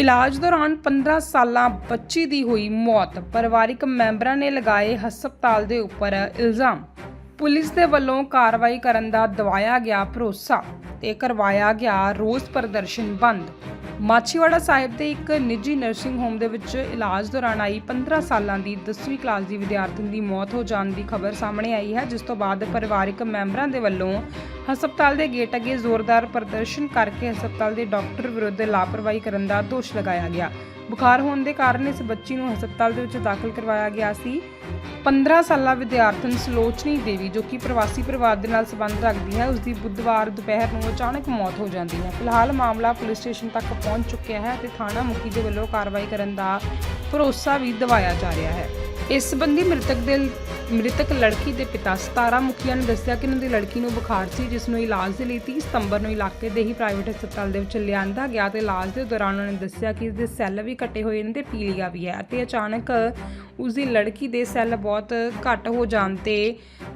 ਇਲਾਜ ਦੌਰਾਨ 15 ਸਾਲਾਂ ਬੱਚੀ ਦੀ ਹੋਈ ਮੌਤ। ਪਰਿਵਾਰਿਕ ਮੈਂਬਰਾਂ ਨੇ ਲਗਾਏ ਹਸਪਤਾਲ ਦੇ ਉੱਪਰ ਇਲਜ਼ਾਮ। ਪੁਲਿਸ ਦੇ ਵੱਲੋਂ ਕਾਰਵਾਈ ਕਰਨ ਦਾ ਦਵਾਇਆ ਗਿਆ ਭਰੋਸਾ ਤੇ ਕਰਵਾਇਆ ਗਿਆ ਰੋਸ ਪ੍ਰਦਰਸ਼ਨ ਬੰਦ। ਮਾਛੀਵਾੜਾ ਸਾਹਿਬ ਦੇ ਇੱਕ ਨਿੱਜੀ ਨਰਸਿੰਗ ਹੋਮ ਦੇ ਵਿੱਚ ਇਲਾਜ ਦੌਰਾਨ ਆਈ 15 ਸਾਲਾਂ ਦੀ 10ਵੀਂ ਕਲਾਸ ਦੀ ਵਿਦਿਆਰਥਣ ਦੀ ਮੌਤ ਹੋ ਜਾਣ ਦੀ ਖਬਰ ਸਾਹਮਣੇ ਆਈ ਹੈ, ਜਿਸ ਤੋਂ ਬਾਅਦ ਪਰਿਵਾਰਕ ਮੈਂਬਰਾਂ ਦੇ ਵੱਲੋਂ ਹਸਪਤਾਲ ਦੇ ਗੇਟ ਅੱਗੇ ਜ਼ੋਰਦਾਰ ਪ੍ਰਦਰਸ਼ਨ ਕਰਕੇ ਹਸਪਤਾਲ ਦੇ ਡਾਕਟਰ ਵਿਰੁੱਧ ਲਾਪਰਵਾਹੀ ਕਰਨ ਦਾ ਦੋਸ਼ ਲਗਾਇਆ ਗਿਆ। ਬੁਖਾਰ ਹੋਣ ਦੇ ਕਾਰਨ ਇਸ ਬੱਚੀ ਨੂੰ ਹਸਪਤਾਲ ਦੇ ਵਿੱਚ ਦਾਖਲ ਕਰਵਾਇਆ ਗਿਆ ਸੀ। 15 ਸਾਲਾ ਵਿਦਿਆਰਥਣ ਸਲੋਚਨੀ ਦੇਵੀ, ਜੋ ਕਿ ਪ੍ਰਵਾਸੀ ਪਰਿਵਾਰ ਦੇ ਨਾਲ ਸੰਬੰਧ ਰੱਖਦੀ ਹੈ ਉਸ ਦੀ ਬੁੱਧਵਾਰ ਦੁਪਹਿਰ ਨੂੰ ਅਚਾਨਕ ਮੌਤ ਹੋ ਜਾਂਦੀ ਹੈ। ਫਿਲਹਾਲ ਮਾਮਲਾ ਪੁਲਿਸ ਸਟੇਸ਼ਨ ਤੱਕ ਪਹੁੰਚ ਚੁੱਕਿਆ ਹੈ ਤੇ ਥਾਣਾ ਮੁਖੀ ਦੇ ਵੱਲੋਂ ਕਾਰਵਾਈ ਕਰਨ ਦਾ ਭਰੋਸਾ ਵੀ ਦਿਵਾਇਆ ਜਾ ਰਿਹਾ ਹੈ। ਇਸ ਸੰਬੰਧੀ ਮ੍ਰਿਤਕ ਦੇ ਮ੍ਰਿਤਕ ਲੜਕੀ ਦੇ ਪਿਤਾ ਸਤਾਰਾ ਮੁਖੀਆ ਨੇ ਦੱਸਿਆ ਕਿ ਉਹਨਾਂ ਦੀ ਲੜਕੀ ਨੂੰ ਬੁਖਾਰ ਸੀ, ਜਿਸ ਨੂੰ ਇਲਾਜ ਦੇ ਲਈ 30 ਸਤੰਬਰ ਨੂੰ ਇਲਾਕੇ ਦੇ ਹੀ ਪ੍ਰਾਈਵੇਟ ਹਸਪਤਾਲ ਦੇ ਵਿੱਚ ਲਿਆਂਦਾ ਗਿਆ ਤੇ ਇਲਾਜ ਦੇ ਦੌਰਾਨ ਉਹਨਾਂ ਨੇ ਦੱਸਿਆ ਕਿ ਇਸ ਦੇ ਸੈੱਲ ਵੀ ਕੱਟੇ ਹੋਏ ਨੇ ਤੇ ਪੀਲੀਆ ਵੀ ਹੈ ਅਤੇ ਅਚਾਨਕ ਉਸ ਦੀ ਲੜਕੀ ਦੇ ਸੈੱਲ ਬਹੁਤ ਘੱਟ ਹੋ ਜਾਣ ਤੇ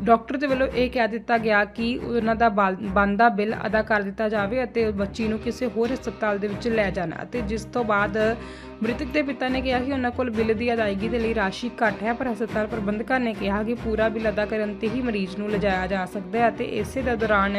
ਡਾਕਟਰ ਦੇ ਵੱਲੋਂ ਇਹ ਕਹਿ ਦਿੱਤਾ ਗਿਆ ਕਿ ਉਹਨਾਂ ਦਾ ਬੰਦਾ ਬਿੱਲ ਅਦਾ ਕਰ ਦਿੱਤਾ ਜਾਵੇ ਅਤੇ ਬੱਚੀ ਨੂੰ ਕਿਸੇ ਹੋਰ ਹਸਪਤਾਲ ਦੇ ਵਿੱਚ ਲੈ ਜਾਣਾ ਅਤੇ ਜਿਸ ਤੋਂ ਬਾਅਦ ਮ੍ਰਿਤਕ ਦੇ ਪਿਤਾ ਨੇ ਕਿਹਾ ਕਿ ਉਹਨਾਂ ਕੋਲ ਬਿੱਲ ਦੀ ਅਦਾਇਗੀ ਦੇ ਲਈ ਰਾਸ਼ੀ ਘੱਟ ਹੈ, ਪਰ ਹਸਪਤਾਲ ਪ੍ਰਬੰਧਕਾਂ ਨੇ ਕਿਹਾ ਕਿ ਪੂਰਾ ਬਿੱਲ ਅਦਾ ਕਰਨ ਤੇ ਹੀ ਮਰੀਜ਼ ਨੂੰ ਲਿਜਾਇਆ ਜਾ ਸਕਦਾ ਹੈ ਅਤੇ ਇਸੇ ਦੇ ਦੌਰਾਨ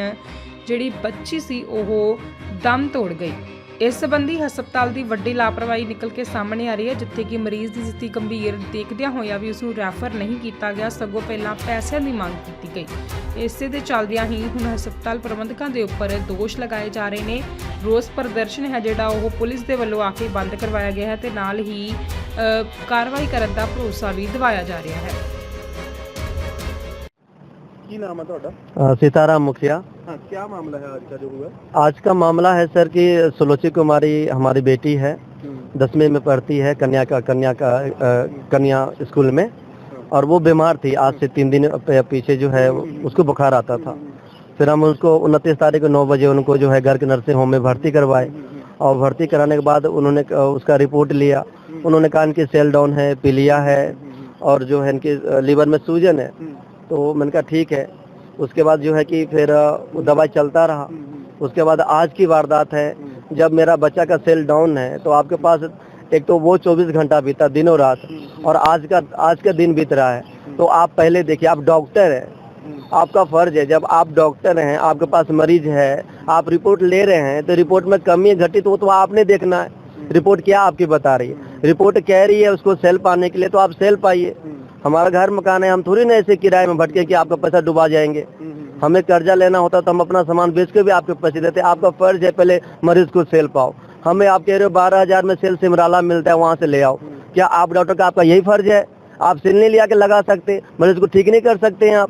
ਜਿਹੜੀ ਬੱਚੀ ਸੀ, ਉਹ ਦਮ ਤੋੜ ਗਈ। ਇਸ ਸੰਬੰਧੀ ਹਸਪਤਾਲ ਦੀ ਵੱਡੀ ਲਾਪਰਵਾਹੀ ਨਿਕਲ ਕੇ ਸਾਹਮਣੇ ਆ ਰਹੀ ਹੈ, ਜਿੱਥੇ ਕਿ ਮਰੀਜ਼ ਦੀ ਸਥਿਤੀ ਗੰਭੀਰ ਦੇਖਦਿਆਂ ਹੋਇਆ ਵੀ ਉਸ ਨੂੰ ਰੈਫਰ ਨਹੀਂ ਕੀਤਾ ਗਿਆ। ਸਗੋਂ ਪਹਿਲਾਂ ਪੈਸਿਆਂ ਦੀ ਮੰਗ ਕੀਤੀ ਗਈ। ਇਸੇ ਦੇ ਚੱਲਦਿਆਂ ਹੀ ਹੁਣ ਹਸਪਤਾਲ ਪ੍ਰਬੰਧਕਾਂ ਦੇ ਉੱਪਰ ਦੋਸ਼ ਲਗਾਏ ਜਾ ਰਹੇ ਨੇ। ਰੋਸ ਪ੍ਰਦਰਸ਼ਨ ਹੈ ਜਿਹੜਾ ਉਹ ਪੁਲਿਸ ਦੇ ਵੱਲੋਂ ਆ ਕੇ ਬੰਦ ਕਰਵਾਇਆ ਗਿਆ ਹੈ ਤੇ ਨਾਲ ਹੀ ਕਾਰਵਾਈ ਕਰਨ ਦਾ ਭਰੋਸਾ ਵੀ ਦਿਵਾਇਆ ਜਾ ਰਿਹਾ ਹੈ। ਕੀ ਨਾਮ ਹੈ ਤੁਹਾਡਾ अ, सीताराम मुखिया हाँ क्या मामला है आज का जो हुआ आज का मामला है सर कि सुलोची कुमारी हमारी बेटी है दसवीं में पढ़ती है कन्या का कन्या का अ, कन्या स्कूल में और वो बीमार थी आज से तीन दिन प- पीछे जो है उसको बुखार आता था फिर हम उसको उनतीस तारीख को नौ बजे उनको जो है घर के नर्सिंग होम में भर्ती करवाए और भर्ती कराने के बाद उन्होंने क- उसका रिपोर्ट लिया उन्होंने कहा इनकी सेल डाउन है पीलिया है और जो है इनकी अ, लीवर में सूजन है तो मैंने कहा ठीक है। उसके बाद जो है कि फिर दवाई चलता रहा। उसके बाद आज की वारदात है। जब मेरा बच्चा का सेल डाउन है तो आपके पास एक तो वो 24 घंटा बीता दिनों रात और आज का आज का दिन बीत रहा है। तो आप पहले देखिए आप डॉक्टर हैं। आपका फ़र्ज़ है जब आप डॉक्टर हैं आपके पास मरीज़ है आप रिपोर्ट ले रहे हैं तो रिपोर्ट में कमी घटित हो तो आपने देखना है। रिपोर्ट क्या आपकी बता रही है? रिपोर्ट कह रही है उसको सेल पाने के लिए तो आप सेल पाइए। हमारा घर मकान है हम थोड़ी ना ऐसे किराए में भटके कि आपका पैसा डुबा जाएँगे। हमें कर्जा लेना होता तो हम अपना सामान बेच के भी आपके पैसे देते। आपका फ़र्ज़ है पहले मरीज़ को सेल पाओ। हमें आप कह रहे हो बारह हज़ार में सेल सिमराला मिलता है वहाँ से ले आओ। क्या आप डॉक्टर का आपका यही फ़र्ज़ है? आप सेल नहीं लिया के लगा सकते मरीज़ को ठीक नहीं कर सकते हैं आप।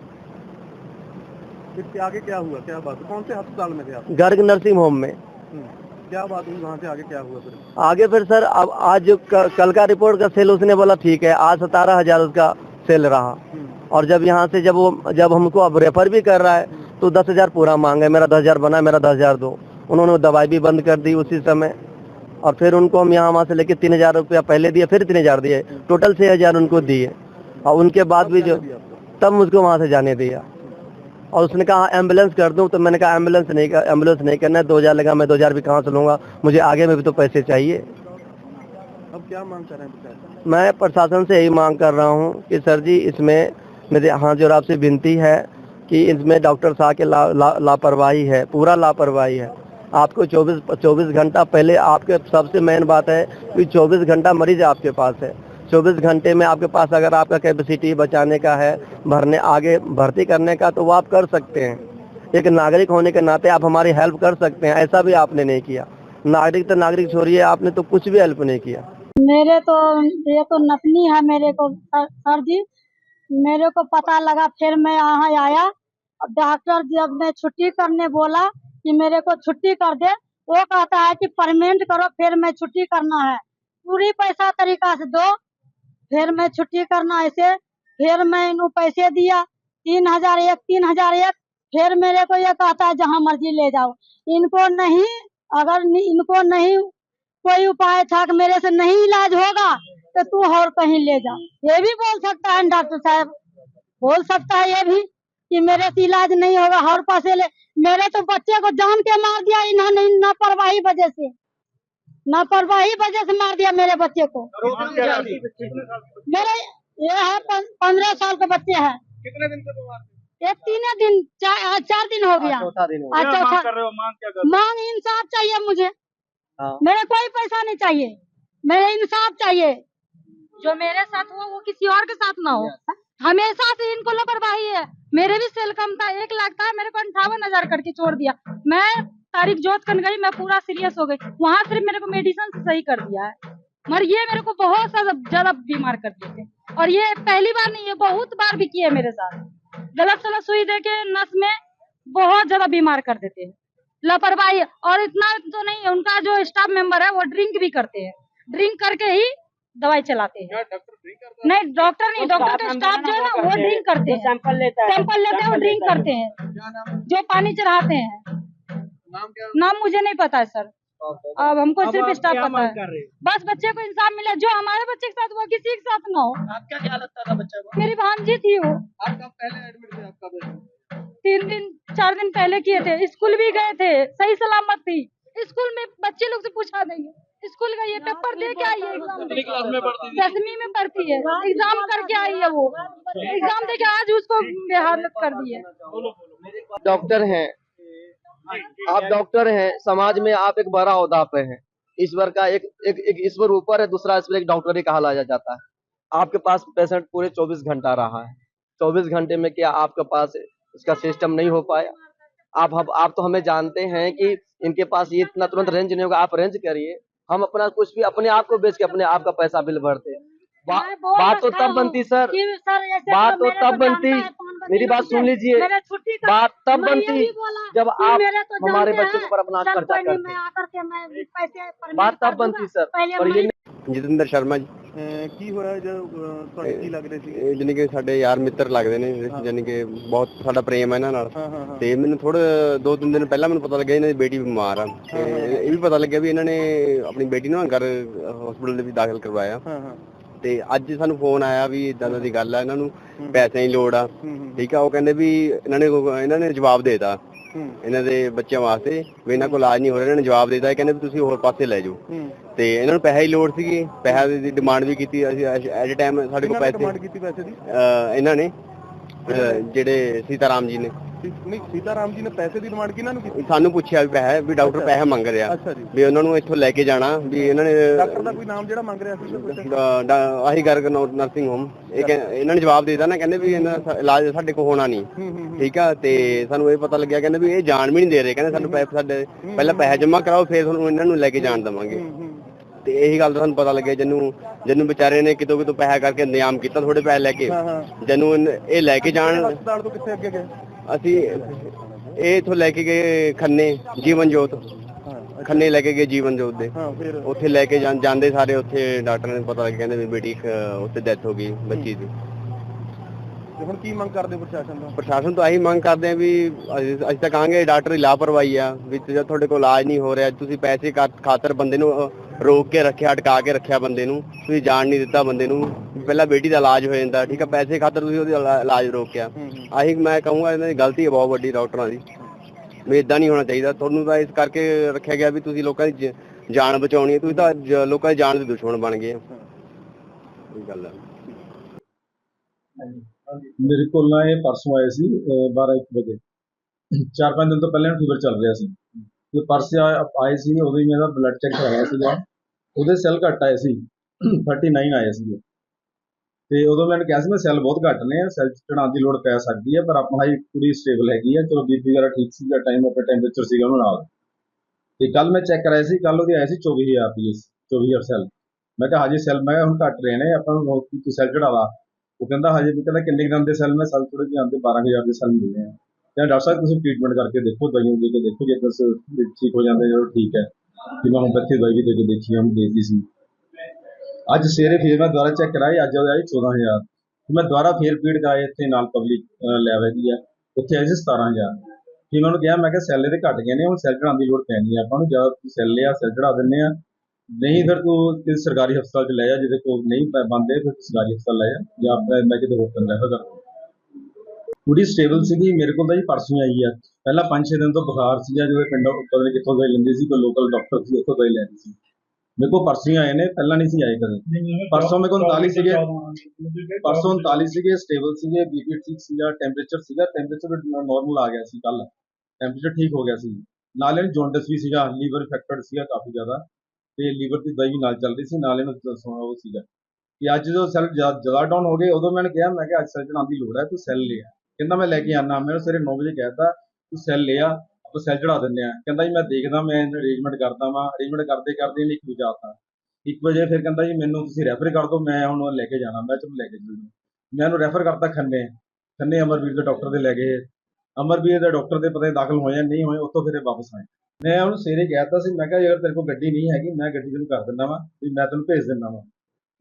इसके आगे क्या हुआ? क्या बात कौन से अस्पताल में थे आप? गर्ग नर्सिंग होम में। क्या बात हुई? वहाँ से आगे क्या हुआ फिर? आगे फिर सर अब आज जो कल का रिपोर्ट का सेल उसने बोला ठीक है आज सतारह हज़ार उसका सेल रहा। और जब यहाँ से जब वो जब हमको अब रेफर भी कर रहा है तो दस हज़ार पूरा मांगे मेरा दस हज़ार बना मेरा दस हज़ार दो। उन्होंने दवाई भी बंद कर दी उसी समय। और फिर उनको हम यहाँ वहाँ से लेके तीन हज़ार रुपया पहले दिए फिर तीन हज़ार दिए। टोटल छह हज़ार उनको दिए। और उनके बाद भी जो तब मुझको वहाँ से जाने दिया। और उसने कहा एंबुलेंस कर दूँ? तो मैंने कहा एंबुलेंस नहीं कर एंबुलेंस नहीं करना है। दो हज़ार लगा मैं दो हज़ार भी कहाँ से लूँगा? मुझे आगे में भी तो पैसे चाहिए। अब क्या मांग कर रहे हैं मैं प्रशासन से यही मांग कर रहा हूँ कि सर जी इसमें मेरे हाथ जोड़ आपसे विनती है कि इसमें डॉक्टर साहब के लापरवाही ला, ला, है पूरा लापरवाही है। आपको 24 24 घंटा पहले आपके सबसे मेन बात है कि 24 घंटा मरीज़ आपके पास है। 24 घंटे में आपके पास अगर आपका कैपेसिटी बचाने का है, भरने, आगे भर्ती करने का तो वो आप कर सकते हैं। एक नागरिक होने के नाते आप हमारी हेल्प कर सकते हैं, ऐसा भी आपने नहीं किया। नागरिक तो नागरिक छोड़िए, आपने तो कुछ भी हेल्प नहीं किया। मेरे तो ये तो नतनी है मेरे को, सर जी। मेरे को पता लगा, फिर मैं यहाँ आया। डॉक्टर जब ने छुट्टी करने बोला कि मेरे को छुट्टी कर दे। वो कहता है कि परमेंट करो, फिर मैं छुट्टी करना है। पूरी पैसा तरीका से दो फिर मैं छुट्टी करना ऐसे, फिर मैं इन पैसे दिया, तीन हज़ार एक, तीन हज़ार एक, फिर मेरे को ये कहता है, जहाँ मर्ज़ी ले जाओ। इनको नहीं, अगर इनको नहीं, कोई उपाय था कि मेरे से नहीं इलाज होगा तो तू और कहीं ले जा। ये भी बोल सकता है डॉक्टर साहब। बोल सकता है ये भी कि मेरे से इलाज नहीं होगा, और पासे ले। मेरे तो बच्चे को जान के मार दिया, इन्होंने लापरवाही वजह से। लापरवाही वजह से मार दिया मेरे बच्चे को। मेरे ये है पंद्रह साल के बच्चे है। कितने दिन से बीमार थे? ये तीन दिन चार चार दिन हो गया। चौथा दिन हो आज चौथा रहे हो? मांग क्या कर मांग इंसाफ चाहिए मुझे। हाँ। मेरे कोई पैसा नहीं चाहिए। मेरे इंसाफ चाहिए। जो मेरे साथ हुआ वो किसी और के साथ ना हो। हमेशा से इनको लापरवाही है। मेरे भी सेल कम था एक लाख था मेरे को अंठावन हज़ार करके छोड़ दिया। मैं तारीख जोत कर गई मैं पूरा सीरियस हो गई। वहाँ सिर्फ़ मेरे को मेडिसिन से सही कर दिया है। मगर ये मेरे को बहुत ज़्यादा ज़्यादा बीमार कर देते हैं। और ये पहली बार नहीं है बहुत बार भी किए मेरे साथ। गलत सलत सुई दे के नस में बहुत ज़्यादा बीमार कर देते हैं। लापरवाही और इतना तो नहीं है उनका जो स्टाफ मेंबर है वो ड्रिंक भी करते हैं। ड्रिंक करके ही दवाई चलाते हैं। डॉक्टर नहीं डॉक्टर नहीं डॉक्टर का स्टाफ जो है ना वो ड्रिंक करते हैं। सैंपल लेता है। सैंपल लेते हैं वो ड्रिंक करते हैं। क्या है? जो पानी चढ़ाते हैं। नाम क्या नाम मुझे नहीं पता है। सर अब हमको सिर्फ़ स्टाफ पता है। बस बच्चे को इंसाफ मिले जो हमारे बच्चे के साथ हुआ किसी के साथ ना हो। आपका क्या लगता था बच्चे को? मेरी भांजी थी वो। पहले एडमिट थे आपका तीन दिन चार दिन पहले किए थे। स्कूल भी गए थे सही सलामत थी। स्कूल में बच्चे लोग से पूछा देंगे स्कूल का ये पेपर दे के आई है एग्ज़ाम दे के। क्लास में पढ़ती दसवीं में पढ़ती है। एग्ज़ाम करके आई है वो। एग्ज़ाम दे के आज उसको बेहालत कर दी है। डॉक्टर हैं। आप डॉक्टर हैं समाज में आप एक बड़ा औहदा पे हैं। ईश्वर का एक एक एक ईश्वर ऊपर है दूसरा ईश्वर एक डॉक्टर ही कहा जाता है। आपके पास पेशेंट पूरे 24 घंटा रहा है। 24 घंटे में क्या आपके पास इसका सिस्टम नहीं हो पाया? आप हम आप तो हमें जानते हैं कि इनके पास ये इतना तुरंत रेंज नहीं होगा। आप रेंज करिए। हम अपना कुछ भी अपने आप को बेच के अपने आप का पैसा बिल भरते हैं। बा, बात तो तब बनती सर। सर बात तो तो तब बनती। जानता है, कौन बच्चे मेरी बात बच्चे। सुन लीजिए मेरे छुट्टी का बात तब मैं बनती यही बोला जब कि आप मेरे तो हमारे जानते बच्चों हैं, पर अपना सर खर्चा कोई नहीं, करते मैं आकर के मैं पैसे permit बात कर तब बनती दूंगा। सर पहले ਪਰ मैं- ਇਹ ਜਤਿੰਦਰ ਸ਼ਰਮਾ ਜੀ ਕੀ ਹੋਇਆ ਜੋ ਤੁਹਾਡੇ ਕੀ ਲੱਗ ਰਹੇ ਸੀ ਇਹ ਜਾਣੀ ਕਿ ਸਾਡੇ ਯਾਰ ਮਿੱਤਰ ਲੱਗਦੇ ਨੇ ਜਾਣੀ ਕਿ ਬਹੁਤ ਸਾਡਾ ਪ੍ਰੇਮ ਹੈ ਇਹਨਾਂ ਨਾਲ ਹਾਂ ਹਾਂ ਹਾਂ ਤੇ ਮੈਨੂੰ ਥੋੜੇ ਦੋ ਤਿੰਨ ਦਿਨ ਪਹਿਲਾਂ ਮੈਨੂੰ ਪਤਾ ਲੱਗਿਆ ਇਹਨਾਂ ਦੀ ਬੇਟੀ ਬਿਮਾਰ ਆ ਤੇ ਇਹ ਵੀ ਪਤਾ ਲੱਗਿਆ ਵੀ ਇਹਨਾਂ ਨੇ ਆਪਣੀ ਬੇਟੀ ਨੂੰ ਘਰ ਹਸਪੀਟਲ ਦੇ ਵਿੱਚ ਦਾਖਲ ਕਰਵਾਇਆ ਹਾਂ ਹਾਂ ਤੇ ਅੱਜ ਸਾਨੂੰ ਫੋਨ ਆਇਆ ਵੀ ਇਦਾਂ ਦੀ ਗੱਲ ਆ ਇਹਨਾਂ ਨੂੰ ਪੈਸੇ ਦੀ ਲੋੜ ਆ। ਠੀਕ ਆ ਉਹ ਕਹਿੰਦੇ ਵੀ ਇਹਨਾਂ ਨੇ ਇਹਨਾਂ ਨੇ ਜਵਾਬ ਦੇਤਾ। ਇਹਨਾਂ ਦੇ ਬੱਚਿਆਂ ਵਾਸਤੇ ਵੀ ਇਹਨਾਂ ਕੋਲ ਇਲਾਜ ਨਹੀਂ ਹੋ ਰਿਹਾ ਇਹਨਾਂ ਨੇ ਜਵਾਬ ਦੇਤਾ ਇਹ ਕਹਿੰਦੇ ਵੀ ਤੁਸੀਂ ਹੋਰ ਪਾਸੇ ਲੈ ਜਾਓ। ਤੇ ਇਹਨਾਂ ਨੂੰ ਪੈਸੇ ਦੀ ਲੋੜ ਸੀਗੀ ਪੈਸਾ ਦੀ ਡਿਮਾਂਡ ਵੀ ਕੀਤੀ ਅਸੀਂ ਐਟ ਟਾਈਮ ਸਾਡੇ ਕੋਲ ਪੈਸੇ ਡਿਮਾਂਡ ਕੀਤੀ ਪੈਸੇ ਦੀ? ਇਹਨਾਂ ਨੇ ਜਿਹੜੇ ਸੀਤਾਰਾਮ ਜੀ ਨੇ। ਨਹੀਂ ਸੀਤਾਰਾਮ ਜੀ ਨੇ ਪੈਸੇ ਦੀ ਡਿਮਾਂਡ ਕਿਹਨਾਂ ਨੂੰ ਕੀਤੀ? ਸਾਨੂੰ ਪੁੱਛਿਆ ਵੀ ਪੈਸੇ ਵੀ ਡਾਕਟਰ ਪੈਸੇ ਮੰਗ ਰਿਹਾ। ਅੱਛਾ ਜੀ। ਵੀ ਉਹਨਾਂ ਨੂੰ ਇੱਥੋਂ ਲੈ ਕੇ ਜਾਣਾ ਵੀ ਇਹਨਾਂ ਨੇ ਡਾਕਟਰ ਦਾ ਕੋਈ ਨਾਮ ਜਿਹੜਾ ਮੰਗ ਰਿਹਾ ਸੀ ਆਹੀ ਗਰਗ ਨਰਸਿੰਗ ਹੋਮ ਇਹ ਇਹਨਾਂ ਨੇ ਜਵਾਬ ਦੇ ਦਿੱਤਾ ਨਾ ਕਹਿੰਦੇ ਵੀ ਇਹਨਾਂ ਦਾ ਇਲਾਜ ਸਾਡੇ ਕੋਲ ਹੋਣਾ ਨਹੀਂ। ਠੀਕ ਆ ਤੇ ਸਾਨੂੰ ਇਹ ਪਤਾ ਲੱਗਿਆ ਕਹਿੰਦੇ ਵੀ ਇਹ ਜਾਣ ਵੀ ਨਹੀਂ ਦੇ ਰਹੇ ਕਹਿੰਦੇ ਸਾਨੂੰ ਪੈਸੇ ਸਾਡੇ ਪਹਿਲਾਂ ਪੈਸੇ ਜਮ੍ਹਾਂ ਕਰਾਓ ਫਿਰ ਤੁਹਾਨੂੰ ਇਹਨਾਂ ਨੂੰ ਲੈ ਕੇ ਜਾਣ ਦਵਾਂਗੇ। ਤੇ ਇਹੀ ਗੱਲ ਦਾ ਸਾਨੂੰ ਪਤਾ ਲੱਗਿਆ ਜਨੂੰ ਜਨੂੰ ਵਿਚਾਰੇ ਨੇ ਕਿਤੋਂ ਕਿਤੋਂ ਪੈਸਾ ਕਰਕੇ ਇੰਤਜ਼ਾਮ ਕੀਤਾ ਥੋੜੇ ਪੈਸੇ ਲੈ ਕੇ। ਜਨੂੰ ਇਹ ਲੈ ਕੇ ਜਾਣ। ਹਸਪਤਾਲ ਤੋਂ ਕਿੱਥੇ ਅੱਗੇ ਗਏ? ਅਸੀਂ ਇਹ ਇਥੋਂ ਲੈ ਕੇ ਗਏ ਖੰਨੇ ਜੀਵਨ ਜੋਤ। ਖੰਨੇ ਲੈ ਕੇ ਗਏ ਜੀਵਨ ਜੋਤ ਦੇ। ਹਾਂ ਫਿਰ ਉੱਥੇ ਲੈ ਕੇ ਜਾਂ- ਜਾਂਦੇ ਸਾਰੇ ਉੱਥੇ ਡਾਕਟਰ ਨੇ ਪਤਾ ਲੱਗਿਆ ਕਹਿੰਦੇ ਵੀ ਬੇਟੀ ਉੱਥੇ ਡੈਥ ਹੋ ਗਈ ਬੱਚੀ ਦੀ। ਤੇ ਹੁਣ ਕੀ ਮੰਗ ਕਰਦੇ ਪ੍ਰਸ਼ਾਸਨ ਤੋਂ? ਪ੍ਰਸ਼ਾਸਨ ਤੋਂ ਆਹੀ ਮੰਗ ਕਰਦੇ ਆ ਵੀ ਅਸੀਂ ਅਸੀਂ ਤਾਂ ਕਹਾਂਗੇ ਡਾਕਟਰ ਦੀ ਲਾਪਰਵਾਹੀ ਆ ਵੀ ਜੇ ਤੁਹਾਡੇ ਕੋਲ ਇਲਾਜ ਨਹੀਂ ਹੋ ਰਿਹਾ ਤੁਸੀਂ ਪੈਸੇ ਖਾਤਰ ਬੰਦੇ ਨੂੰ ਅਹ, ਰੋਕ ਕੇ ਰੱਖਿਆ ਅਟਕਾ ਕੇ ਰੱਖਿਆ ਬੰਦੇ ਨੂੰ ਤੁਸੀਂ ਜਾਣ ਨਹੀਂ ਦਿੱਤਾ ਬੰਦੇ ਨੂੰ ਵੀ ਪਹਿਲਾਂ ਬੇਟੀ ਦਾ ਇਲਾਜ ਹੋ ਜਾਂਦਾ ਠੀਕ ਆ ਪੈਸੇ ਖਾਤਰ ਤੁਸੀਂ ਉਹਦਾ ਇਲਾ- ਇਲਾਜ ਰੋਕਿਆ। ਹੂੰ ਹੂੰ। ਆਹੀ ਮੈਂ ਕਹੂੰਗਾ ਇਹਨਾਂ ਦੀ ਗਲਤੀ ਹੈ ਬਹੁਤ ਵੱਡੀ ਡਾਕਟਰਾਂ ਦੀ। ਵੀ ਇਦਾਂ ਨਹੀਂ ਹੋਣਾ ਚਾਹੀਦਾ ਤੁਹਾਨੂੰ ਤਾਂ ਇਸ ਕਰਕੇ ਰੱਖਿਆ ਗਿਆ ਵੀ ਤੁਸੀਂ ਲੋਕਾਂ ਦੀ ਜ- ਜਾਨ ਬਚਾਉਣੀ ਹੈ ਤੁਸੀਂ ਤਾਂ ਜ- ਲੋਕਾਂ ਦੀ ਜਾਨ ਦੇ ਦੁਸ਼ਮਣ ਬਣ ਗਏ ਹੋ ਇਹ ਗੱਲ ਹੈ ਮੇਰੇ ਕੋਲ ਨਾ ਇਹ ਪਰਸੋਂ ਆਏ ਸੀ 12 1 ਵਜੇ। ਚਾਰ ਪੰਜ ਦਿਨ ਤੋਂ ਪਹਿਲਾਂ ਫੀਵਰ ਚੱਲ ਰਿਹਾ ਸੀ। ਤੇ ਪਰਸੇ ਆਏ ਸੀ ਉਦੋਂ ਹੀ ਮੇਰਾ ਬਲੱਡ ਚੈੱਕ ਕਰਾਇਆ ਸੀਗਾ ਉਹਦੇ ਸੈੱਲ ਘੱਟ ਆਏ ਸੀ। 39 ਆਏ ਸੀ। ਤੇ ਉਦੋਂ ਮੈਨੂੰ ਕਿਹਾ ਸੀ, ਮੈਂ ਸੈੱਲ ਬਹੁਤ ਘੱਟ ਨੇ ਸੈੱਲ ਚੜਾਉਣ ਦੀ ਲੋੜ ਪੈ ਸਕਦੀ ਹੈ ਪਰ ਆਪਣਾ ਹੀ ਪੂਰੀ ਸਟੇਬਲ ਹੈਗੀ ਹੈ ਚਲੋ ਬੀਪੀ ਵਗੈਰਾ ਠੀਕ ਸੀਗਾ ਟਾਈਮ ਆਪਣਾ ਟੈਂਪਰੇਚਰ ਸੀਗਾ ਉਹਨਾਂ ਨਾਲ। ਤੇ ਕੱਲ ਮੈਂ ਚੈੱਕ ਕਰਾਇਆ ਸੀ ਕੱਲ ਉਹਦੇ ਆਇਆ ਸੀ 24000 ਪੀਐਸ 24000 ਸੈੱਲ ਮੈਂ ਕਿਹਾ ਹਜੇ ਸੈੱਲ ਮੈਂ ਕਿਹਾ ਹੁਣ ਘੱਟ ਰਹੇ ਨੇ, ਆਪਾਂ ਨੂੰ ਸੈੱਲ ਚੜਾ ਲਾ ਉਹ ਕਹਿੰਦਾ ਹਜੇ ਵੀ ਕਹਿੰਦਾ ਕਿੰਨੇ ਗ੍ਰਾਮ ਦੇ ਸੈੱਲ ਮੈਂ ਸੈੱਲ ਥੋੜੇ ਜਿਹੇ ਆਉਂਦੇ 12000 ਦੇ ਸੈੱਲ ਮਿਲਦੇ ਆ। ਕਹਿੰਦਾ ਡਾਕਟਰ ਸਾਹਿਬ, ਤੁਸੀਂ ਟ੍ਰੀਟਮੈਂਟ ਕਰਕੇ ਦੇਖੋ ਦਵਾਈਆਂ ਦੇ ਕੇ ਦੇਖੋ, ਜੇ ਦਸ ਠੀਕ ਹੋ ਜਾਂਦੇ ਜਦੋਂ ਠੀਕ ਹੈ। ਕਿ ਮੈਂ ਹੁਣ ਹੋਮਪੈਥੀ ਦਵਾਈ ਦੇ ਕੇ ਦੇਖੀ ਹਮ ਦੇਤੀ ਸੀ। ਅੱਜ ਸਵੇਰੇ ਫੇਰ ਮੈਂ ਦੁਬਾਰਾ ਚੈੱਕ ਕਰਾਈ ਅੱਜ ਉਹਦੇ ਆਈ 14000 ਮੈਂ ਦੁਬਾਰਾ ਫੇਰ ਫੀਡ ਕਰਾਏ ਇੱਥੇ ਨਾਲ ਪਬਲਿਕ ਲੈਬ ਹੈਗੀ ਆ ਉੱਥੇ ਆਈ ਸੀ 17000 ਫਿਰ ਮੈਂ ਉਹਨੂੰ ਕਿਹਾ, ਮੈਂ ਕਿਹਾ ਸੈੱਲ ਇਹਦੇ ਘਟ ਗਏ ਨੇ, ਹੁਣ ਸੈੱਲ ਚੜਾਉਣ ਦੀ ਲੋੜ ਪੈਣੀ ਆ ਆਪਾਂ ਨੂੰ ਜਾਂ ਸੈੱਲ ਲਿਆ, ਸੈੱਲ ਚੜਾ ਦਿੰਨੇ ਆ ਨਹੀਂ ਫਿਰ ਤੂੰ ਕਿਸੇ ਸਰਕਾਰੀ ਹਸਪਤਾਲ ਚ ਲੈ ਜਾ ਜਿਹਦੇ ਕੋਲ ਨਹੀਂ ਪੈ- ਬਣਦੇ ਫਿਰ ਸਰਕਾਰੀ ਹਸਪਤਾਲ ਲੈ ਜਾ ਜਾਂ ਆਪਣੇ ਮੈਂ ਕਿਤੇ ਹੋਰ ਤੈਨੂੰ ਰੈਫਰ ਕਰ। ਪੂਰੀ ਸਟੇਬਲ ਸੀਗੀ ਮੇਰੇ ਕੋਲ ਤਾਂ ਜੀ ਪਰਸੋਂ ਆਈ ਆ। ਪਹਿਲਾਂ 5-6 ਦਿਨ ਤੋਂ ਬੁਖਾਰ ਸੀਗਾ ਜਦੋਂ ਪਿੰਡੋਂ ਪਤਾ ਨਹੀਂ ਕਿੱਥੋਂ ਦਵਾਈ ਲੈਂਦੀ ਸੀ ਕੋਈ ਲੋਕਲ ਡਾਕਟਰ ਸੀ ਉੱਥੋਂ ਦਵਾਈ ਲੈਂਦੀ ਸੀ। ਮੇਰੇ ਕੋਲ ਪਰਸੋਂ ਹੀ ਆਏ ਨੇ ਪਹਿਲਾਂ ਨਹੀਂ ਸੀ ਆਏ ਕਦੇ। ਪਰਸੋਂ ਮੇਰੇ ਕੋਲ 39 ਸੀਗੇ। ਪਰਸੋਂ 39 ਸੀਗੇ ਸਟੇਬਲ ਸੀਗੇ ਬੀਪੀ ਠੀਕ ਸੀਗਾ ਟੈਂਪਰੇਚਰ ਸੀਗਾ ਟੈਂਪਰੇਚਰ ਨਾਰਮਲ ਆ ਗਿਆ ਸੀ ਕੱਲ ਟੈਂਪਰੇਚਰ ਠੀਕ ਹੋ ਗਿਆ ਸੀ। ਨਾਲ ਜੌਂਡਿਸ ਵੀ ਸੀਗਾ ਲੀਵਰ ਇਫੈਕਟਡ ਸੀਗਾ ਕਾਫੀ ਜ਼ਿਆਦਾ। ਤੇ ਲੀਵਰ ਦੀ ਦਵਾਈ ਵੀ ਨਾਲ ਚੱਲ ਰਹੀ ਸੀ, ਨਾਲ ਇਹਨੂੰ ਦ- ਉਹ ਸੀਗਾ। ਕਿ ਅੱਜ ਜਦੋਂ ਸੈੱਲ ਜ਼ਿਆਦਾ ਡਾਊਨ ਹੋ ਗਏ, ਉਦੋਂ ਮੈਂ ਕਿਹਾ ਮੈਂ ਕਿਹਾ ਅੱਜ ਸੈੱਲ ਚੜਾਉਣ ਦੀ ਲੋੜ ਹੈ, ਤੂੰ ਸੈੱਲ ਲੈ ਆ ਕਹਿੰਦਾ ਮੈਂ ਲੈ ਕੇ ਆਨਾ, ਮੈਂ ਸਵੇਰੇ 9 ਵਜੇ ਕਹਿਤਾ, ਤੂੰ ਸੈੱਲ ਲੈ ਆ ਆਪਾਂ ਸੈੱਲ ਚੜਾ ਦਿੰਦੇ ਆ ਕਹਿੰਦਾ ਜੀ, ਮੈਂ ਦੇਖਦਾ, ਮੈਂ ਅਰੇਂਜਮੈਂਟ ਕਰਦਾ ਵਾਂ। ਅਰੇਂਜਮੈਂਟ ਕਰਦੇ ਕਰਦੇ ਨੇ ਇੱਕ ਵਜੇ ਆਤਾ ਇੱਕ ਵਜੇ ਫਿਰ ਕਹਿੰਦਾ ਜੀ, ਮੈਨੂੰ ਤੁਸੀਂ ਰੈਫਰ ਕਰ ਦਿਓ, ਮੈਂ ਹੁਣ ਲੈ ਕੇ ਜਾਣਾ, ਮੈਂ ਚਲੋ ਲੈ ਕੇ ਚੱਲੂ ਮੈਂ ਉਹਨੂੰ ਰੈਫਰ ਕਰਤਾ ਖੰਨੇ ਖੰਨੇ ਅਮਰਵੀਰ ਦੇ ਡਾਕਟਰ ਦੇ ਲੈ ਗਏ। ਅਮਰਵੀਰ ਦੇ ਡਾਕਟਰ ਦੇ ਪਤਾ ਦਾਖਲ ਹੋਏ ਜਾਂ ਨਹੀਂ ਹੋਏ, ਉੱਥੋਂ ਫਿਰ ਵਾਪਸ ਆਏ। ਮੈਂ ਉਹਨੂੰ ਸਵੇਰੇ ਕਹਿਤਾ ਸੀ, ਮੈਂ ਕਿਹਾ ਜੇ ਅਗਰ ਤੇਰੇ ਕੋਲ ਗੱਡੀ ਨਹੀਂ ਹੈਗੀ, ਮੈਂ ਗੱਡੀ ਤੈਨੂੰ ਕਰ ਦਿੰਦਾ ਵਾਂ, ਵੀ ਮੈਂ ਤੈਨੂੰ ਭੇਜ ਦਿੰਦਾ ਵਾਂ।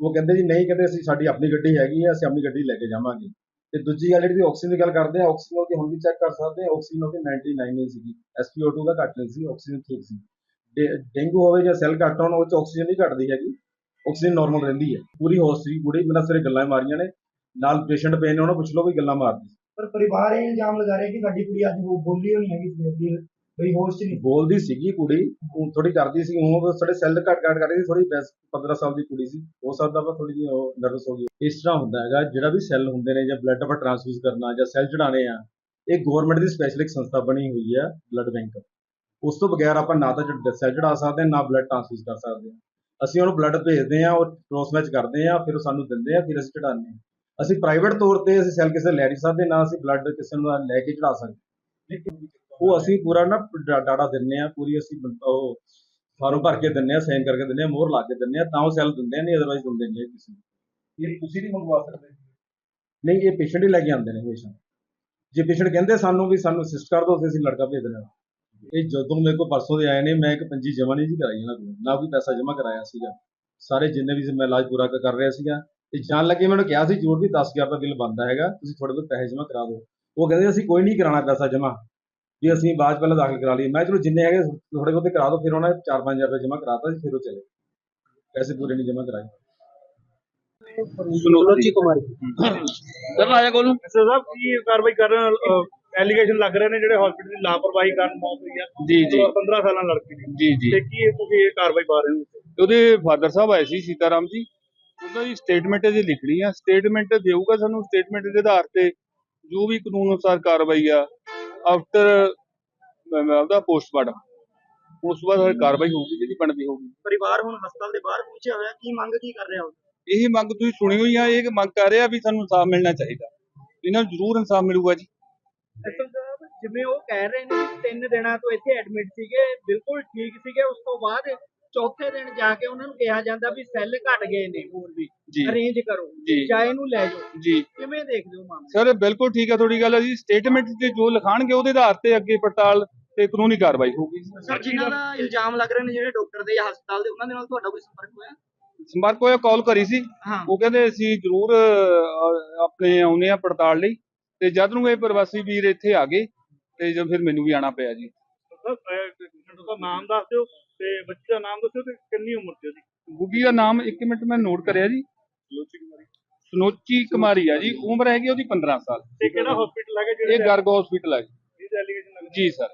ਉਹ ਕਹਿੰਦੇ ਜੀ, ਨਹੀਂ, ਕਹਿੰਦੇ ਅਸੀਂ ਸਾਡੀ ਆਪਣੀ ਗੱਡੀ ਹੈਗੀ ਆ, ਅਸੀਂ ਆਪਣੀ ਗੱਡੀ ਲੈ ਕੇ ਜਾਵਾਂਗੇ। ਤੇ ਦੂਜੀ ਗੱਲ ਜਿਹੜੀ ਆਕਸੀਜਨ ਦੀ ਗੱਲ ਕਰਦੇ ਆ ਆਕਸੀਜਨ ਉਹਦੀ ਹੁਣ ਵੀ ਚੈੱਕ ਕਰ ਸਕਦੇ ਆ ਆਕਸੀਜਨ ਉਹਦੀ 99 ਨਹੀਂ ਸੀਗੀ SpO2 ਦਾ ਘੱਟ ਨਹੀਂ ਸੀ ਆਕਸੀਜਨ ਠੀਕ ਸੀ। ਡੇ- ਡੇਂਗੂ ਹੋਵੇ ਜਾਂ ਸੈੱਲ ਘੱਟ ਹੋਣ, ਉਹ ਚ ਆਕਸੀਜਨ ਨਹੀਂ ਘਟਦੀ ਹੈਗੀ ਆਕਸੀਜਨ ਨਾਰਮਲ ਰਹਿੰਦੀ ਹੈ। ਪੂਰੀ ਹੋਸ਼ ਸੀ ਕੁੜੀ ਬਿਨਾਂ ਸਿਰੇ ਗੱਲਾਂ ਮਾਰੀਆਂ ਨੇ, ਨਾਲ ਪੇਸ਼ੈਂਟ ਪਏ ਨੇ, ਉਹਨਾਂ ਪੁੱਛ ਲਓ ਵੀ ਗੱਲਾਂ ਮਾਰਦੀ ਪਰ ਪਰਿਵਾਰ ਇਹ ਇਲਜ਼ਾਮ ਲਗਾ ਰਿਹਾ ਕਿ ਸਾਡੀ ਕੁੜੀ ਅੱਜ ਉਹ ਬੋਲੀ ਹੋਣੀ ਹੈਗੀ ਸਵੇਰ ਦੀ ਬਈ ਹੋਸ਼ ਨਹੀਂ। ਬੋਲਦੀ ਸੀਗੀ ਕੁੜੀ ਥੋੜੀ ਕਰਦੀ ਸੀ ਉਹ ਸਾਡੇ ਸੈੱਲ ਘੱਟ ਘੱਟ ਕਰ ਸੀ ਥੋੜੀ 15 ਸਾਲ ਦੀ ਕੁੜੀ ਸੀ। ਹੋ ਸਕਦਾ ਵਾ ਥੋੜੀ ਜਿਹੀ ਉਹ ਨਰਵਸ ਹੋ ਗਈ ਇਸ ਤਰ੍ਹਾਂ ਹੁੰਦਾ ਹੈਗਾ ਜਿਹੜਾ ਵੀ ਸੈੱਲ ਹੁੰਦੇ ਨੇ ਜਾਂ ਬਲੱਡ ਆਪਾਂ ਟ੍ਰਾਂਸਫਿਊਜ਼ ਕਰਨਾ ਜਾਂ ਸੈੱਲ ਚੜਾਣੇ ਆ ਇਹ ਗਵਰਨਮੈਂਟ ਦੀ ਸਪੈਸ਼ਲਿਕ ਸੰਸਥਾ ਬਣੀ ਹੋਈ ਹੈ ਬਲੱਡ ਬੈਂਕ ਉਸ ਤੋਂ ਬਗੈਰ ਆਪਾਂ ਨਾ ਤਾਂ ਸੈੱਲ ਚੜਾ ਸਕਦੇ ਹਾਂ, ਨਾ ਬਲੱਡ ਟ੍ਰਾਂਸਫਿਊਜ਼ ਕਰ ਸਕਦੇ ਹਾਂ ਅਸੀਂ ਉਹਨੂੰ ਬਲੱਡ ਭੇਜਦੇ ਆ ਉਹ ਕ੍ਰੋਸ ਮੈਚ ਕਰਦੇ ਆ ਫਿਰ ਉਹ ਸਾਨੂੰ ਦਿੰਦੇ ਆ ਫਿਰ ਅਸੀਂ ਚੜਾਉਂਦੇ ਹਾਂ ਅਸੀਂ ਪ੍ਰਾਈਵੇਟ ਤੌਰ ਤੇ ਅਸੀਂ ਸੈੱਲ ਕਿਸੇ ਲੈ ਨਹੀਂ ਸਕਦੇ ਨਾ ਅਸੀਂ ਬਲੱਡ ਕਿਸੇ ਨੂੰ ਲੈ ਕੇ ਚੜਾ ਸਕਦੇ। ਉਹ ਅਸੀਂ ਪੂਰਾ ਨਾ ਡਾਟਾ ਦਿੰਨੇ ਆ ਪੂਰੀ ਅਸੀਂ ਉਹ ਫਾਰਮ ਭਰ ਕੇ ਦਿੰਨੇ ਆ ਸਾਈਨ ਕਰਕੇ ਦਿੰਨੇ ਆ ਮੋਹਰ ਲਾ ਕੇ ਦਿੰਨੇ ਆ ਤਾਂ ਉਹ ਸੈੱਲ ਦਿੰਦੇ ਨਹੀਂ ਅਦਰਵਾਈਜ਼ ਦਿੰਦੇ ਨਹੀਂ ਕਿਸੇ ਨੂੰ। ਇਹ ਤੁਸੀਂ ਨਹੀਂ ਮੰਗਵਾ ਸਕਦੇ? ਨਹੀਂ ਇਹ ਪੇਸ਼ੈਂਟ ਹੀ ਲੈ ਕੇ ਆਉਂਦੇ ਨੇ ਹਮੇਸ਼ਾ। ਜੇ ਪੇਸ਼ੈਂਟ ਕਹਿੰਦੇ ਸਾਨੂੰ ਵੀ ਸਾਨੂੰ ਅਸਿਸਟ ਕਰ ਦਿਓ ਤੇ ਅਸੀਂ ਲੜਕਾ ਭੇਜ ਦਿੰਦੇ ਹਾਂ। ਇਹ ਜਦੋਂ ਮੇਰੇ ਕੋਲ ਪਰਸੋਂ ਦੇ ਆਏ ਨੇ ਮੈਂ ਇੱਕ ਪੰਜੀ ਜਮ੍ਹਾਂ ਨਹੀਂ ਜੀ ਕਰਾਈ ਇਹਨਾਂ ਕੋਲ। ਨਾ ਕੋਈ ਪੈਸਾ ਜਮ੍ਹਾਂ ਕਰਾਇਆ ਸੀਗਾ। ਸਾਰੇ ਜਿੰਨੇ ਵੀ ਮੈਂ ਇਲਾਜ ਪੂਰਾ ਕਰ ਰਿਹਾ ਸੀਗਾ ਤੇ ਜਾਣ ਲੱਗੇ ਮੈਨੂੰ ਕਿਹਾ ਸੀ ਜੋਰ ਵੀ 10000 ਦਾ ਬਿੱਲ ਬਣਦਾ ਹੈਗਾ ਤੁਸੀਂ ਥੋੜੇ ਬਹੁਤ ਪੈਸੇ ਜਮ੍ਹਾਂ ਕਰਾ ਦਿਓ। ਉਹ ਕਹਿੰਦੇ ਅਸੀਂ ਕੋਈ ਨਹੀਂ ਕਰਾਉਣਾ ਪੈਸਾ ਜਮ੍ਹਾਂ ਵੀ ਅਸੀਂ ਬਾਅਦ ਪਹਿਲਾਂ ਦਾਖਲ ਕਰਾ ਲਈ ਮੈਂ ਚਲੋ ਜਿੰਨੇ ਹੈਗੇ ਥੋੜੇ ਬਹੁਤੇ ਕਰਾ ਦਿਓ ਫਿਰ ਉਹਨਾਂ ਨੇ 4-5000 ਰੁਪਏ ਜਮ੍ਹਾਂ ਕਰਾਤਾ ਸੀ ਫਿਰ ਉਹ ਚਲੇ ਪੈਸੇ ਪੂਰੇ ਨਹੀਂ ਜਮ੍ਹਾਂ ਕਰਾਏ। ਸੁਨੋਚੀ ਕੁਮਾਰੀ। ਸਰ ਆਇਆ ਕੋਲ ਨੂੰ? ਸਰ ਸਾਹਿਬ ਕੀ ਕਾਰਵਾਈ ਕਰ ਰਹੇ ਐਲੀਗੇਸ਼ਨ ਲੱਗ ਰਹੇ ਨੇ ਜਿਹੜੇ ਹਸਪੀਟਲ ਦੀ ਲਾਪਰਵਾਹੀ ਕਾਰਨ ਮੌਤ ਹੋਈ ਆ? ਜੀ ਜੀ। 15 ਸਾਲਾਂ ਲੜਕੀ ਦੀ। ਜੀ ਜੀ। ਤੇ ਕੀ ਇਹ ਤੁਸੀਂ ਇਹ ਕਾਰਵਾਈ ਪਾ ਰਹੇ ਹੋ? ਉਹਦੇ ਫਾਦਰ ਸਾਹਿਬ ਆਏ ਸੀ ਸੀਤਾਰਾਮ ਜੀ। ਉਹਨਾਂ ਦੀ ਸਟੇਟਮੈਂਟ ਇਹਦੀ ਲਿਖਣੀ ਆ। ਸਟੇਟਮੈਂਟ ਦੇਊਗਾ ਸਾਨੂੰ ਸਟੇਟਮੈਂਟ ਦੇ ਆਧਾਰ ਤੇ ਜੋ ਵੀ ਕਾਨੂੰਨ ਅਨੁਸਾਰ ਕਾਰਵਾਈ ਆ ਆਫਟਰ ਉਹਦਾ ਪੋਸਟਮਾਰਟਮ ਉਸ ਤੋਂ ਬਾਅਦ ਹਰ ਕਾਰਵਾਈ ਹੋਊਗੀ ਜਿਹੜੀ ਬਣਦੀ ਹੋਊਗੀ। ਪਰਿਵਾਰ ਹੁਣ ਹਸਪਤਾਲ ਦੇ ਬਾਹਰ ਪਹੁੰਚਿਆ ਹੋਇਆ ਕੀ ਮੰਗ ਕੀ ਕਰ ਰਿਹਾ ਹੋ ਇਹੀ ਮੰਗ ਤੁਸੀਂ ਸੁਣੀ ਹੋਈ ਆ ਇਹ ਮੰਗ ਕਰ ਰਿਹਾ ਵੀ ਸਾਨੂੰ ਇਨਸਾਫ ਮਿਲਣਾ ਚਾਹੀਦਾ। ਇਹਨਾਂ ਨੂੰ ਜ਼ਰੂਰ ਇਨਸਾਫ ਮਿਲੂਗਾ ਜੀ। ਜਿਵੇਂ ਉਹ ਕਹਿ ਰਹੇ ਨੇ ਤਿੰਨ ਦਿਨਾਂ ਤੋਂ ਇੱਥੇ ਐਡਮਿਟ ਸੀਗੇ ਬਿਲਕੁਲ ਠੀਕ ਸੀਗੇ ਉਸ ਤੋਂ ਬਾਅਦ ਚੌਥੇ ਦਿਨ ਜਾ ਕੇ ਉਹਨਾਂ ਨੂੰ ਕਿਹਾ ਜਾਂਦਾ ਵੀ ਸੈੱਲ ਘਟ ਗਏ ਨੇ ਹੋਰ ਵੀ ਜੀ। ਅਰੇਂਜ ਕਰੋ ਜੀ। ਇਹਨੂੰ ਲੈ ਜਾਓ। ਜੀ। ਕਿਵੇਂ ਦੇਖਦੇ ਹੋ ਮਾਮਲੇ? ਸਰ ਬਿਲਕੁਲ ਠੀਕ ਹੈ ਤੁਹਾਡੀ ਗੱਲ ਹੈ ਜੀ। ਸਟੇਟਮੈਂਟ ਤੇ ਜੋ ਲਿਖਾਣਗੇ ਉਹਦੇ ਆਧਾਰ ਤੇ ਅੱਗੇ ਪੜਤਾਲ ਤੇ ਕਾਨੂੰਨੀ ਕਾਰਵਾਈ ਹੋਊਗੀ। ਸਰ ਜਿਨ੍ਹਾਂ ਦਾ ਇਲਜ਼ਾਮ ਲੱਗ ਰਹੇ ਨੇ ਜਿਹੜੇ ਡਾਕਟਰ ਦੇ ਜਾਂ ਹਸਪਤਾਲ ਦੇ ਉਹਨਾਂ ਦੇ ਨਾਲ ਤੁਹਾਡਾ ਕੋਈ ਸੰਪਰਕ ਹੋਇਆ? ਸੰਪਰਕ ਹੋਇਆ ਕਾਲ ਕਰੀ ਸੀ। ਉਹ ਕਹਿੰਦੇ ਅਸੀਂ ਜ਼ਰੂਰ ਆਪਣੇ ਆਉਨੇ ਆ ਪੜਤਾਲ ਲਈ। ਤੇ ਜਦ ਨੂੰ ਇਹ ਪ੍ਰਵਾਸੀ ਵੀਰ ਇੱਥੇ ਆ ਗਏ ਤੇ ਜਦ ਫਿਰ ਮੈਨੂੰ ਵੀ ਆਣਾ ਪਿਆ ਜੀ। ਸਰ ਦਾ ਨਾਮ ਦੱਸ ਦਿਓ। ਤੇ ਬੱਚੇ ਦਾ ਨਾਮ ਦੱਸਿਓ ਤੇ ਕਿੰਨੀ ਉਮਰ ਸੀ ਉਹਦੀ ਗੁੱਗੀ ਦਾ ਨਾਮ ਇੱਕ ਮਿੰਟ ਮੈਂ ਨੋਟ ਕਰਿਆ ਜੀ। ਸੁਨੋਚੀ ਕੁਮਾਰੀ। ਆ ਜੀ। ਉਮਰ ਹੈਗੀ ਉਹਦੀ 15 ਸਾਲ। ਤੇ ਕਿਹੜਾ ਹਸਪੀਟਲ ਹੈਗਾ ਇਹ ਜਿਹੜੇ ਗਰਗ ਹਸਪੀਟਲ ਹੈ ਜੀ। ਇਹਦੇ ਐਲੀਗੇਸ਼ਨ ਲੱਗ ਜੀ ਸਰ।